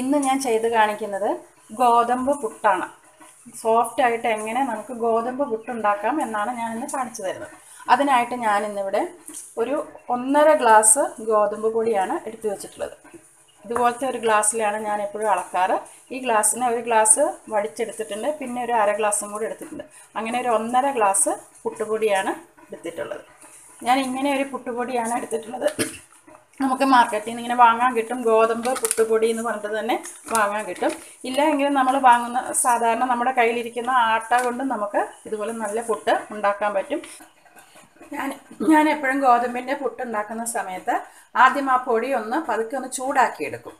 ഇന്ന് ഞാൻ ചെയ്ത് കാണിക്കുന്നത് ഗോതമ്പ് പുട്ടാണ്. സോഫ്റ്റ് ആയിട്ട് എങ്ങനെ നമുക്ക് ഗോതമ്പ് പുട്ടുണ്ടാക്കാം എന്നാണ് ഞാൻ ഇന്ന് കാണിച്ചു തരുന്നത്. അതിനായിട്ട് ഞാൻ ഇന്നിവിടെ ഒരു ഒന്നര ഗ്ലാസ് ഗോതമ്പ് പൊടിയാണ് എടുത്തു വെച്ചിട്ടുള്ളത്. ഇതുപോലത്തെ ഒരു ഗ്ലാസ്സിലാണ് ഞാൻ എപ്പോഴും അളക്കാറ്. ഈ ഗ്ലാസ്സിന് ഒരു ഗ്ലാസ് വടിച്ചെടുത്തിട്ടുണ്ട് പിന്നെ ഒരു അര ഗ്ലാസ്സും കൂടി എടുത്തിട്ടുണ്ട്. അങ്ങനെ ഒരു ഒന്നര ഗ്ലാസ് പുട്ടുപൊടിയാണ് എടുത്തിട്ടുള്ളത്. ഞാൻ ഇങ്ങനെ ഒരു പുട്ടുപൊടിയാണ് എടുത്തിട്ടുള്ളത്. നമുക്ക് മാർക്കറ്റിൽ നിന്ന് ഇങ്ങനെ വാങ്ങാൻ കിട്ടും. ഗോതമ്പ് പുട്ടുപൊടി എന്ന് പറഞ്ഞിട്ട് തന്നെ വാങ്ങാൻ കിട്ടും. ഇല്ല എങ്കിലും നമ്മൾ വാങ്ങുന്ന സാധാരണ നമ്മുടെ കയ്യിലിരിക്കുന്ന ആട്ട കൊണ്ട് നമുക്ക് ഇതുപോലെ നല്ല പുട്ട് ഉണ്ടാക്കാൻ പറ്റും. ഞാൻ ഞാൻ എപ്പോഴും ഗോതമ്പിന്റെ പുട്ട് ഉണ്ടാക്കുന്ന സമയത്ത് ആദ്യം ആ പൊടി ഒന്ന് പതുക്കെ ഒന്ന് ചൂടാക്കി എടുക്കും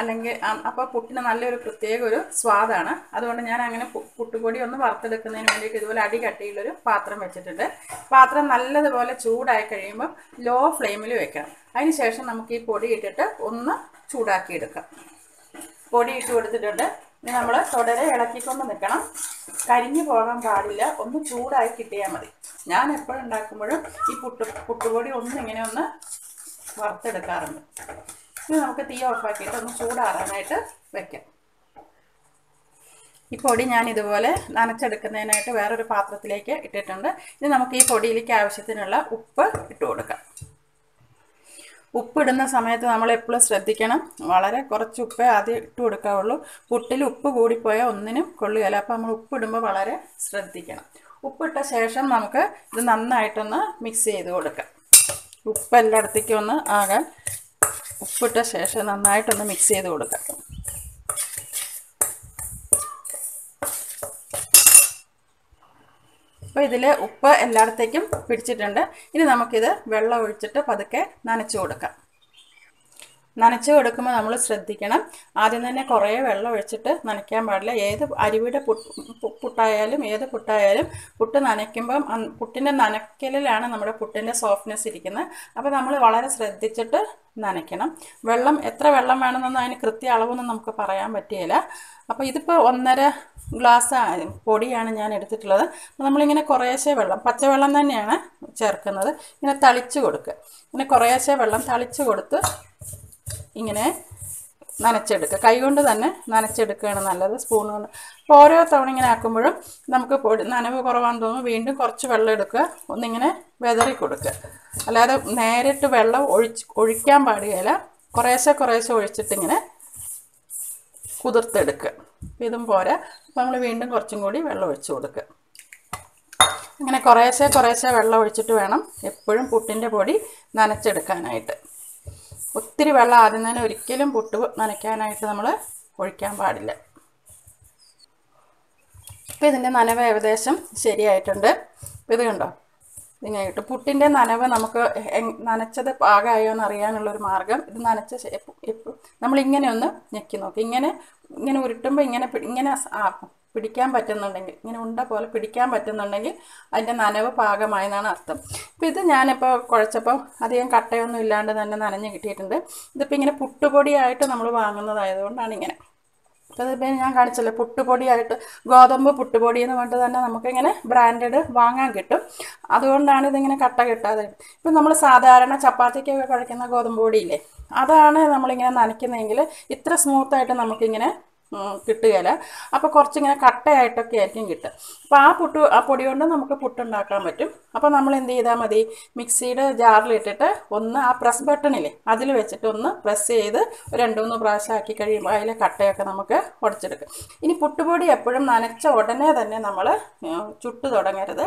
അല്ലെങ്കിൽ അപ്പോൾ പുട്ടിന് നല്ലൊരു പ്രത്യേക ഒരു സ്വാദാണ്. അതുകൊണ്ട് ഞാൻ അങ്ങനെ പുട്ടുപൊടി ഒന്ന് വറുത്തെടുക്കുന്നതിന് വേണ്ടിയിട്ട് ഇതുപോലെ അടി കട്ടിയുള്ളൊരു പാത്രം വെച്ചിട്ടുണ്ട്. പാത്രം നല്ലതുപോലെ ചൂടായി കഴിയുമ്പോൾ ലോ ഫ്ലെയിമിൽ വെക്കണം അതിന് ശേഷം നമുക്ക് ഈ പൊടി ഇട്ടിട്ട് ഒന്ന് ചൂടാക്കിയെടുക്കാം. പൊടി ഇട്ട് കൊടുത്തിട്ടുണ്ട്. ഇനി നമ്മൾ തുടരെ ഇളക്കിക്കൊണ്ട് നിൽക്കണം. കരിഞ്ഞു പോകാൻ പാടില്ല. ഒന്ന് ചൂടായി കിട്ടിയാൽ മതി. ഞാൻ എപ്പോഴുണ്ടാക്കുമ്പോഴും ഈ പുട്ട് പുട്ടുപൊടി ഒന്ന് ഇങ്ങനെ ഒന്ന് വറുത്തെടുക്കാറുണ്ട്. ഇനി നമുക്ക് തീ ഓഫാക്കിയിട്ട് ഒന്ന് ചൂടാറാനായിട്ട് വെക്കാം. ഈ പൊടി ഞാൻ ഇതുപോലെ നനച്ചെടുക്കുന്നതിനായിട്ട് വേറൊരു പാത്രത്തിലേക്ക് ഇട്ടിട്ടുണ്ട്. ഇനി നമുക്ക് ഈ പൊടിയിലേക്ക് ആവശ്യത്തിനുള്ള ഉപ്പ് ഇട്ട് കൊടുക്കാം. ഉപ്പിടുന്ന സമയത്ത് നമ്മൾ എപ്പോഴും ശ്രദ്ധിക്കണം. വളരെ കുറച്ച് ഉപ്പേ ആദ്യം ഇട്ട് കൊടുക്കാവുള്ളൂ. പുട്ടിൽ ഉപ്പ് കൂടിപ്പോയാൽ ഒന്നിനും കൊള്ളുകയില്ല. അപ്പോൾ നമ്മൾ ഉപ്പിടുമ്പോൾ വളരെ ശ്രദ്ധിക്കണം. ഉപ്പിട്ട ശേഷം നമുക്ക് ഇത് നന്നായിട്ടൊന്ന് മിക്സ് ചെയ്ത് കൊടുക്കാം. ഉപ്പ് എല്ലായിടത്തേക്കും ഒന്ന് ആകാൻ ഉപ്പിട്ട ശേഷം നന്നായിട്ടൊന്ന് മിക്സ് ചെയ്ത് കൊടുക്കാം. അപ്പോൾ ഇതിൽ ഉപ്പ് എല്ലായിടത്തേക്കും പിടിച്ചിട്ടുണ്ട്. ഇനി നമുക്കിത് വെള്ളം ഒഴിച്ചിട്ട് പതുക്കെ നനച്ചു കൊടുക്കാം. നനച്ചു കൊടുക്കുമ്പോൾ നമ്മൾ ശ്രദ്ധിക്കണം. ആദ്യം തന്നെ കുറേ വെള്ളം ഒഴിച്ചിട്ട് നനയ്ക്കാൻ പാടില്ല. ഏത് അരിയുടെ പുട്ട് പുട്ടായാലും ഏത് പുട്ടായാലും പുട്ട് നനയ്ക്കുമ്പം പുട്ടിന്റെ നനയ്ക്കലിലാണ് നമ്മുടെ പുട്ടിന്റെ സോഫ്റ്റ്നെസ് ഇരിക്കുന്നത്. അപ്പോൾ നമ്മൾ വളരെ ശ്രദ്ധിച്ചിട്ട് നനയ്ക്കണം. വെള്ളം എത്ര വെള്ളം വേണമെന്നൊന്നും അതിന് കൃത്യ അളവൊന്നും നമുക്ക് പറയാൻ പറ്റുകയില്ല അപ്പോൾ ഇതിപ്പോൾ ഒന്നര ഗ്ലാസ് പൊടിയാണ് ഞാൻ എടുത്തിട്ടുള്ളത്. അപ്പോൾ നമ്മളിങ്ങനെ കുറേശ്ശേ വെള്ളം പച്ചവെള്ളം തന്നെയാണ് ചേർക്കുന്നത്. ഇങ്ങനെ തളിച്ച് കൊടുക്കുക. ഇങ്ങനെ കുറേശ്ശെ വെള്ളം തളിച്ച് കൊടുത്ത് ഇങ്ങനെ നനച്ചെടുക്കുക. കൈകൊണ്ട് തന്നെ നനച്ചെടുക്കുകയാണ് നല്ലത്. സ്പൂൺ കൊണ്ട്. അപ്പോൾ ഓരോ തവണ ഇങ്ങനെ ആക്കുമ്പോഴും നമുക്ക് പൊടി നനവ് കുറവാൻ തോന്നുന്നു. വീണ്ടും കുറച്ച് വെള്ളം എടുക്കുക. ഒന്നിങ്ങനെ വെതറി കൊടുക്കുക. അല്ലാതെ നേരിട്ട് വെള്ളം ഒഴിച്ച് ഒഴിക്കാൻ പാടുകയില്ല കുറേശ്ശെ കുറേശ്ശെ ഒഴിച്ചിട്ടിങ്ങനെ കുതിർത്തെടുക്കുക. ഇതും പോരാ. നമ്മൾ വീണ്ടും കുറച്ചും കൂടി വെള്ളം ഒഴിച്ച് കൊടുക്കുക. അങ്ങനെ കുറേശ്ശെ കുറേശ്ശെ വെള്ളം ഒഴിച്ചിട്ട് വേണം എപ്പോഴും പുട്ടിന്റെ പൊടി നനച്ചെടുക്കാനായിട്ട്. ഒത്തിരി വെള്ളം ആദ്യം തന്നെ ഒരിക്കലും പുട്ട് നനയ്ക്കാനായിട്ട് നമ്മൾ ഒഴിക്കാൻ പാടില്ല. ഇപ്പം ഇതിന്റെ നനവ് ഏകദേശം ശരിയായിട്ടുണ്ട്. ഇപ്പം ഇത് കണ്ടോ? ഇങ്ങനെ കിട്ടും പുട്ടിന്റെ നനവ് നമുക്ക് നനച്ചത് പാകമായോ എന്ന് അറിയാനുള്ളൊരു മാർഗം ഇത് നനച്ച നമ്മളിങ്ങനെ ഒന്ന് ഞെക്കി നോക്കി. ഇങ്ങനെ ഇങ്ങനെ ഉരുട്ടുമ്പോൾ ഇങ്ങനെ ഇങ്ങനെ പിടിക്കാൻ പറ്റുന്നുണ്ടെങ്കിൽ ഇങ്ങനെ ഉണ്ട പോലെ പിടിക്കാൻ പറ്റുന്നുണ്ടെങ്കിൽ അതിന്റെ നനവ് പാകമായെന്നാണ് അർത്ഥം. ഇപ്പം ഇത് ഞാനിപ്പോൾ കുഴച്ചപ്പോൾ അധികം കട്ടയൊന്നും ഇല്ലാണ്ട് തന്നെ നനഞ്ഞ് കിട്ടിയിട്ടുണ്ട്. ഇതിപ്പോൾ ഇങ്ങനെ പുട്ടുപൊടിയായിട്ട് നമ്മൾ വാങ്ങുന്നതായതുകൊണ്ടാണ് ഇങ്ങനെ. അപ്പോൾ ഇതിപ്പോൾ ഞാൻ കാണിച്ചല്ലോ പുട്ടുപൊടിയായിട്ട് ഗോതമ്പ് പുട്ടുപൊടി എന്ന് പറഞ്ഞിട്ട് തന്നെ നമുക്കിങ്ങനെ ബ്രാൻഡഡ് വാങ്ങാൻ കിട്ടും. അതുകൊണ്ടാണ് ഇതിങ്ങനെ കട്ട കിട്ടാതെ. ഇപ്പം നമ്മൾ സാധാരണ ചപ്പാത്തിക്കൊക്കെ കുഴക്കുന്ന ഗോതമ്പ് പൊടിയില്ലേ അതാണ് നമ്മളിങ്ങനെ നനയ്ക്കുന്നതെങ്കിൽ ഇത്ര സ്മൂത്തായിട്ട് നമുക്കിങ്ങനെ കിട്ടുകയില്ല. അപ്പോൾ കുറച്ചിങ്ങനെ കട്ടയായിട്ടൊക്കെ ആയിരിക്കും കിട്ടുക. അപ്പോൾ ആ പുട്ട് ആ പൊടി കൊണ്ട് നമുക്ക് പുട്ടുണ്ടാക്കാൻ പറ്റും. അപ്പോൾ നമ്മൾ എന്ത് ചെയ്താൽ മതി? മിക്സിയുടെ ജാറിലിട്ടിട്ട് ഒന്ന് ആ പ്രസ് ബട്ടണില്ലേ അതിൽ വെച്ചിട്ട് ഒന്ന് പ്രസ് ചെയ്ത് രണ്ട് മൂന്ന് പ്രാവശ്യം ആക്കി കഴിയുമ്പോൾ അതിലെ കട്ടയൊക്കെ നമുക്ക് ഉടച്ചെടുക്കാം. ഇനി പുട്ടുപൊടി എപ്പോഴും നനച്ച ഉടനെ തന്നെ നമ്മൾ ചുട്ട് തുടങ്ങരുത്.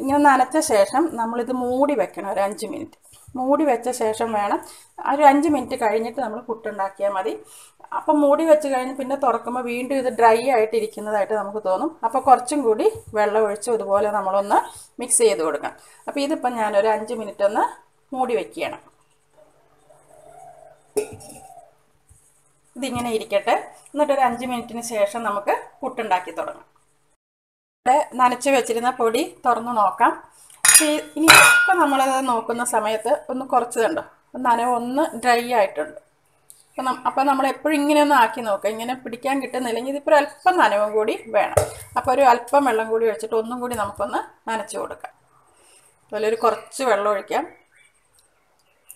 ഇങ്ങനെ നനച്ച ശേഷം നമ്മളിത് മൂടി വെക്കണം ഒരു അഞ്ച് മിനിറ്റ്. മൂടി വെച്ച ശേഷം വേണം. ഒരു അഞ്ച് മിനിറ്റ് കഴിഞ്ഞിട്ട് നമ്മൾ പുട്ടുണ്ടാക്കിയാൽ മതി. അപ്പം മൂടി വെച്ച് കഴിഞ്ഞ് പിന്നെ തുറക്കുമ്പോൾ വീണ്ടും ഇത് ഡ്രൈ ആയിട്ട് ഇരിക്കുന്നതായിട്ട് നമുക്ക് തോന്നും. അപ്പോൾ കുറച്ചും കൂടി വെള്ളം ഒഴിച്ച് ഇതുപോലെ നമ്മളൊന്ന് മിക്സ് ചെയ്ത് കൊടുക്കാം. അപ്പോൾ ഇതിപ്പം ഞാനൊരു അഞ്ച് മിനിറ്റ് ഒന്ന് മൂടി വയ്ക്കുകയാണ് ഇതിങ്ങനെ ഇരിക്കട്ടെ. എന്നിട്ടൊരു അഞ്ച് മിനിറ്റിന് ശേഷം നമുക്ക് പുട്ടുണ്ടാക്കി തുടങ്ങാം. നനച്ച് വെച്ചിരുന്ന പൊടി തുറന്ന് നോക്കാം. ഇനി ഇപ്പം നമ്മളത് നോക്കുന്ന സമയത്ത് ഒന്ന് കുറച്ച് കണ്ടോ? നനവ് ഒന്ന് ഡ്രൈ ആയിട്ടുണ്ട്. അപ്പം അപ്പം നമ്മൾ എപ്പോഴും ഇങ്ങനെ ഒന്ന് ആക്കി നോക്കുക ഇങ്ങനെ പിടിക്കാൻ കിട്ടുന്നില്ലെങ്കിൽ ഇതിപ്പോൾ ഒരു അല്പം നനവും കൂടി വേണം. അപ്പോൾ ഒരു അല്പം വെള്ളം കൂടി ഒഴിച്ചിട്ട് ഒന്നും കൂടി നമുക്കൊന്ന് നനച്ച് കൊടുക്കാം. അതുപോലെ ഒരു കുറച്ച് വെള്ളം ഒഴിക്കാം.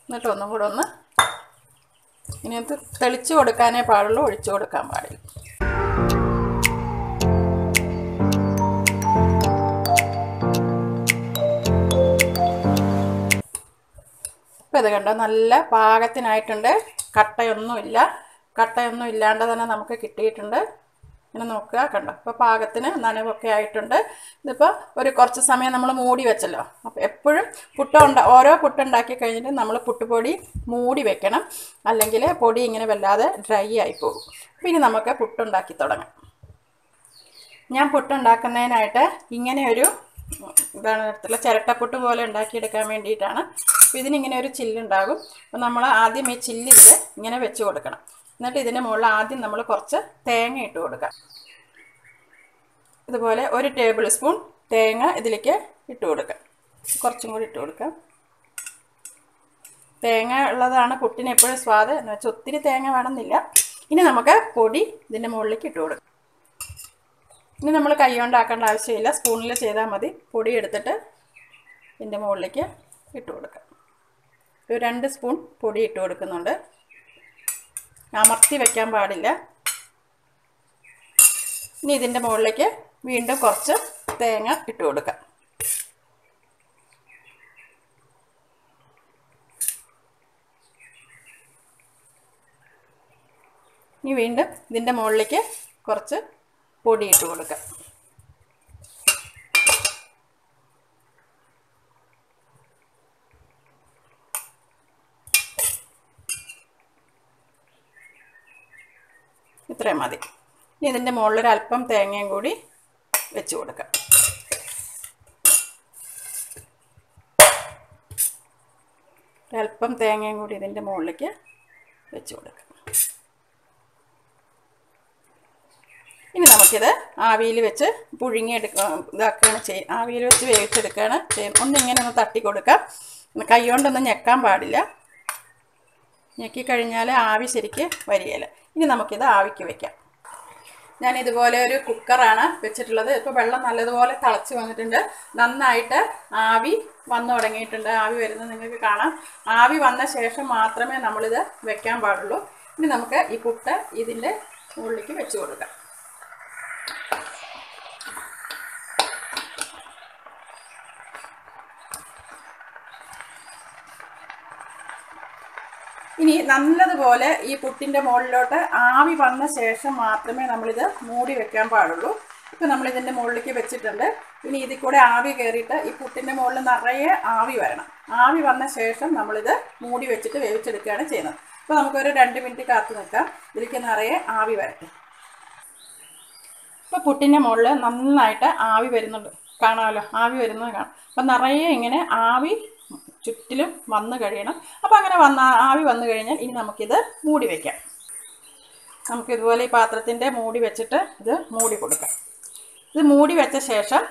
എന്നിട്ട് ഒന്നും കൂടെ ഒന്ന് ഇനി തെളിച്ച് കൊടുക്കാനേ പാടുള്ളൂ ഒഴിച്ചു കൊടുക്കാൻ പാടില്ല. ഇത് കണ്ടോ? നല്ല പാകത്തിനായിട്ടുണ്ട്. കട്ടയൊന്നുമില്ല. കട്ടയൊന്നും ഇല്ലാണ്ട് തന്നെ നമുക്ക് കിട്ടിയിട്ടുണ്ട്. ഇങ്ങനെ നോക്കുക കണ്ടോ? ഇപ്പോൾ പാകത്തിന് നനവൊക്കെ ആയിട്ടുണ്ട്. ഇതിപ്പോൾ ഒരു കുറച്ച് സമയം നമ്മൾ മൂടി വെച്ചല്ലോ. അപ്പോൾ എപ്പോഴും പുട്ട് ഉണ്ട ഓരോ പുട്ട് ഉണ്ടാക്കി കഴിഞ്ഞിട്ട് നമ്മൾ പുട്ടുപൊടി മൂടി വെക്കണം. അല്ലെങ്കിൽ പൊടി ഇങ്ങനെ വല്ലാതെ ഡ്രൈ ആയി പോകും. അപ്പോൾ ഇനി നമുക്ക് പുട്ടുണ്ടാക്കി തുടങ്ങാം. ഞാൻ പുട്ടുണ്ടാക്കുന്നതിനായിട്ട് ഇങ്ങനെയൊരു ഇതാണ് എടുത്തുള്ള ചിരട്ടപ്പൊട്ട് പോലെ ഉണ്ടാക്കിയെടുക്കാൻ വേണ്ടിയിട്ടാണ്. അപ്പോൾ ഇതിനിങ്ങനെ ഒരു ചില്ലുണ്ടാകും. അപ്പോൾ നമ്മൾ ആദ്യം ഈ ചില്ല് ഇതിൽ ഇങ്ങനെ വെച്ച് കൊടുക്കണം. എന്നിട്ട് ഇതിന്റെ മുകളിൽ ആദ്യം നമ്മൾ കുറച്ച് തേങ്ങ ഇട്ട് കൊടുക്കാം. ഇതുപോലെ ഒരു ടേബിൾ സ്പൂൺ തേങ്ങ ഇതിലേക്ക് ഇട്ട് കൊടുക്കാം. കുറച്ചും കൂടി ഇട്ട് കൊടുക്കാം. തേങ്ങ ഉള്ളതാണ് പുട്ടിന് എപ്പോഴും സ്വാദ്. എന്ന് വെച്ചാൽ ഒത്തിരി തേങ്ങ വേണമെന്നില്ല. ഇനി നമുക്ക് പൊടി ഇതിന്റെ മുകളിലേക്ക് ഇട്ട് കൊടുക്കാം. ഇനി നമ്മൾ കൈ കൊണ്ടാക്കേണ്ട ആവശ്യമില്ല. സ്പൂണിൽ ചെയ്താൽ മതി. പൊടി എടുത്തിട്ട് ഇതിന്റെ മുകളിലേക്ക് ഇട്ട് കൊടുക്കാം. ഒരു രണ്ട് സ്പൂൺ പൊടി ഇട്ട് കൊടുക്കുന്നുണ്ട്. അമർത്തി വയ്ക്കാൻ പാടില്ല. ഇനി ഇതിന്റെ മുകളിലേക്ക് വീണ്ടും കുറച്ച് തേങ്ങ ഇട്ട് കൊടുക്കാം. ഇനി വീണ്ടും ഇതിന്റെ മുകളിലേക്ക് കുറച്ച് പൊടി ഇട്ട് കൊടുക്കാം. ഇത്രയും മതി. ഇനി ഇതിന്റെ മുകളിൽ അല്പം തേങ്ങയും കൂടി വെച്ച് കൊടുക്കാം. ഒരല്പം തേങ്ങയും കൂടി ഇതിന്റെ മുകളിലേക്ക് വെച്ച് കൊടുക്കാം. നമുക്കിത് ആവിയിൽ വെച്ച് പുഴുങ്ങിയെടുക്ക ഇതാക്കുകയാണ് ചെയ്യും ആവിയിൽ വെച്ച് വേവിച്ചെടുക്കുകയാണ് ചെയ്യും ഒന്നിങ്ങനെ ഒന്ന് തട്ടി കൊടുക്കാം. കൈ കൊണ്ടൊന്നും ഞെക്കാൻ പാടില്ല. ഞെക്കി കഴിഞ്ഞാൽ ആവി ശരിക്ക് വരികയില്ല. ഇനി നമുക്കിത് ആവിക്ക് വയ്ക്കാം ഞാൻ ഇതുപോലെ ഒരു കുക്കറാണ് വെച്ചിട്ടുള്ളത്. ഇപ്പോൾ വെള്ളം നല്ലതുപോലെ തിളച്ച് വന്നിട്ടുണ്ട്. നന്നായിട്ട് ആവി വന്നു തുടങ്ങിയിട്ടുണ്ട്. ആവി വരുന്നത് നിങ്ങൾക്ക് കാണാം. ആവി വന്ന ശേഷം മാത്രമേ നമ്മളിത് വെക്കാൻ പാടുള്ളൂ. ഇനി നമുക്ക് ഈ പുട്ട് ഇതിന്റെ മുകളിലേക്ക് വെച്ച് കൊടുക്കാം. ഇനി നല്ലതുപോലെ ഈ പുട്ടിന്റെ മുകളിലോട്ട് ആവി വന്ന ശേഷം മാത്രമേ നമ്മളിത് മൂടി വെക്കാൻ പാടുള്ളൂ. ഇപ്പം നമ്മളിതിന്റെ മുകളിലേക്ക് വെച്ചിട്ടുണ്ട്. ഇനി ഇതിൽ കൂടെ ആവി കയറിയിട്ട് ഈ പുട്ടിന്റെ മുകളിൽ നിറയെ ആവി വരണം. ആവി വന്ന ശേഷം നമ്മളിത് മൂടി വെച്ചിട്ട് വേവിച്ചെടുക്കുകയാണ് ചെയ്യുന്നത്. അപ്പോൾ നമുക്കൊരു രണ്ട് മിനിറ്റ് കാത്തു നിൽക്കാം. ഇതിലേക്ക് നിറയെ ആവി വരട്ടെ. ഇപ്പോൾ പുട്ടിന്റെ മുകളിൽ നന്നായിട്ട് ആവി വരുന്നുണ്ട്. കാണാമല്ലോ? ആവി വരുന്നത് കാണാം. അപ്പം നിറയെ ഇങ്ങനെ ആവി ചുറ്റിലും വന്നു കഴിയണം. അപ്പോൾ അങ്ങനെ വന്ന ആവി വന്നു കഴിഞ്ഞാൽ ഇനി നമുക്കിത് മൂടി വയ്ക്കാം നമുക്കിതുപോലെ ഈ പാത്രത്തിന്റെ മൂടി വെച്ചിട്ട് ഇത് മൂടി കൊടുക്കാം. ഇത് മൂടി വെച്ച ശേഷം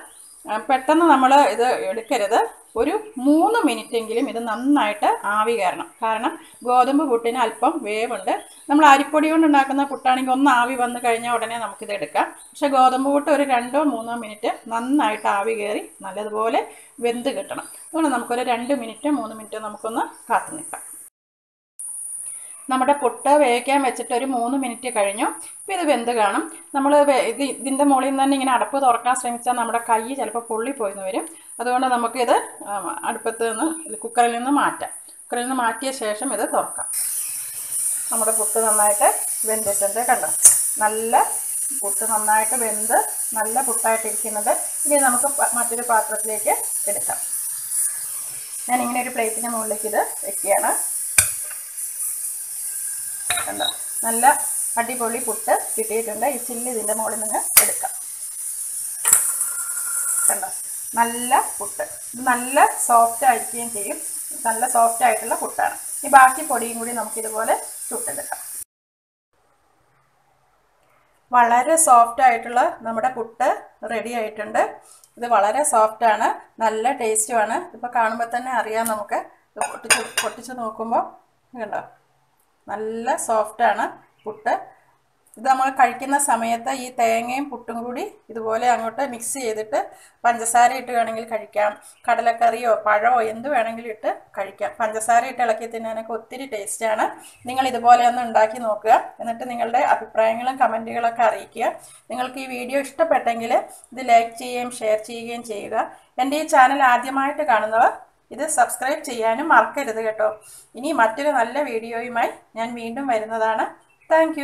പെട്ടെന്ന് നമ്മൾ ഇത് എടുക്കരുത്. ഒരു മൂന്ന് മിനിറ്റെങ്കിലും ഇത് നന്നായിട്ട് ആവി കയറണം. കാരണം ഗോതമ്പ് പുട്ടിന് അല്പം വേവുണ്ട്. നമ്മൾ അരിപ്പൊടി കൊണ്ട് ഉണ്ടാക്കുന്ന പുട്ടാണെങ്കിൽ ഒന്ന് ആവി വന്നു കഴിഞ്ഞാൽ ഉടനെ നമുക്കിത് എടുക്കാം. പക്ഷെ ഗോതമ്പ് പുട്ട് ഒരു രണ്ടോ മൂന്നോ മിനിറ്റ് നന്നായിട്ട് ആവി കയറി നല്ലതുപോലെ വെന്ത് കിട്ടണം. അതുകൊണ്ട് നമുക്കൊരു രണ്ട് മിനിറ്റ് മൂന്ന് മിനിറ്റ് നമുക്കൊന്ന് കാത്തു നിൽക്കാം. നമ്മുടെ പുട്ട് വേവിക്കാൻ വെച്ചിട്ട് ഒരു മൂന്ന് മിനിറ്റ് കഴിഞ്ഞു. അപ്പോൾ ഇത് വെന്ത് കാണും. നമ്മൾ ഇത് ഇതിന്റെ മുകളിൽ നിന്ന് തന്നെ ഇങ്ങനെ അടപ്പ് തുറക്കാൻ ശ്രമിച്ചാൽ നമ്മുടെ കൈ ചിലപ്പോൾ പൊള്ളിപ്പോയിന്ന് വരും. അതുകൊണ്ട് നമുക്കിത് അടുപ്പത്ത് നിന്ന് കുക്കറിൽ നിന്ന് മാറ്റാം. കുക്കറിൽ നിന്ന് മാറ്റിയ ശേഷം ഇത് തുറക്കാം. നമ്മുടെ പുട്ട് നന്നായിട്ട് വെന്തിട്ടുണ്ട് കണ്ടോ? നല്ല പുട്ട് നന്നായിട്ട് വെന്ത് നല്ല പുട്ടായിട്ടിരിക്കുന്നത്. ഇനി നമുക്ക് മറ്റൊരു പാത്രത്തിലേക്ക് എടുക്കാം. ഞാനിങ്ങനെ ഒരു പ്ലേറ്റിന്റെ മുകളിലേക്ക് ഇത് വെക്കുകയാണ്. കണ്ടോ. നല്ല അടിപൊളി പുട്ട് കിട്ടിയിട്ടുണ്ട്. ഈ ചില്ല് ഇതിന്റെ മുകളിൽ നിന്ന് എടുക്കാം. കണ്ടോ? നല്ല പുട്ട്. നല്ല സോഫ്റ്റ് ആയിരിക്കുകയും ചെയ്യും. നല്ല സോഫ്റ്റ് ആയിട്ടുള്ള പുട്ടാണ്. ഈ ബാക്കി പൊടിയും കൂടി നമുക്കിതുപോലെ ചുട്ടെടുക്കാം. വളരെ സോഫ്റ്റ് ആയിട്ടുള്ള നമ്മുടെ പുട്ട് റെഡി ആയിട്ടുണ്ട്. ഇത് വളരെ സോഫ്റ്റ് ആണ്. നല്ല ടേസ്റ്റുമാണ് ഇപ്പോൾ കാണുമ്പോൾ തന്നെ അറിയാം നമുക്ക്. പൊട്ടിച്ച് പൊട്ടിച്ച് നോക്കുമ്പോൾ കണ്ടോ? നല്ല സോഫ്റ്റാണ് പുട്ട്. ഇത് നമ്മൾ കഴിക്കുന്ന സമയത്ത് ഈ തേങ്ങയും പുട്ടും കൂടി ഇതുപോലെ അങ്ങോട്ട് മിക്സ് ചെയ്തിട്ട് പഞ്ചസാര ഇട്ട് വേണമെങ്കിൽ കഴിക്കാം. കടലക്കറിയോ പഴമോ എന്ത് വേണമെങ്കിലും ഇട്ട് കഴിക്കാം. പഞ്ചസാര ഇട്ട് ഇളക്കി തിന്നാനൊക്കെ ഒത്തിരി ടേസ്റ്റാണ് നിങ്ങൾ ഇതുപോലെ ഒന്ന് ഉണ്ടാക്കി നോക്കുക. എന്നിട്ട് നിങ്ങളുടെ അഭിപ്രായങ്ങളും കമന്റുകളൊക്കെ അറിയിക്കുക. നിങ്ങൾക്ക് ഈ വീഡിയോ ഇഷ്ടപ്പെട്ടെങ്കിൽ ഇത് ലൈക്ക് ചെയ്യുകയും ഷെയർ ചെയ്യുകയും ചെയ്യുക. എന്റെ ഈ ചാനൽ ആദ്യമായിട്ട് കാണുന്നവർ ഇത് സബ്സ്ക്രൈബ് ചെയ്യാനും മറക്കരുത് കേട്ടോ. ഇനി മറ്റൊരു നല്ല വീഡിയോയുമായി ഞാൻ വീണ്ടും വരുന്നതാണ്. താങ്ക്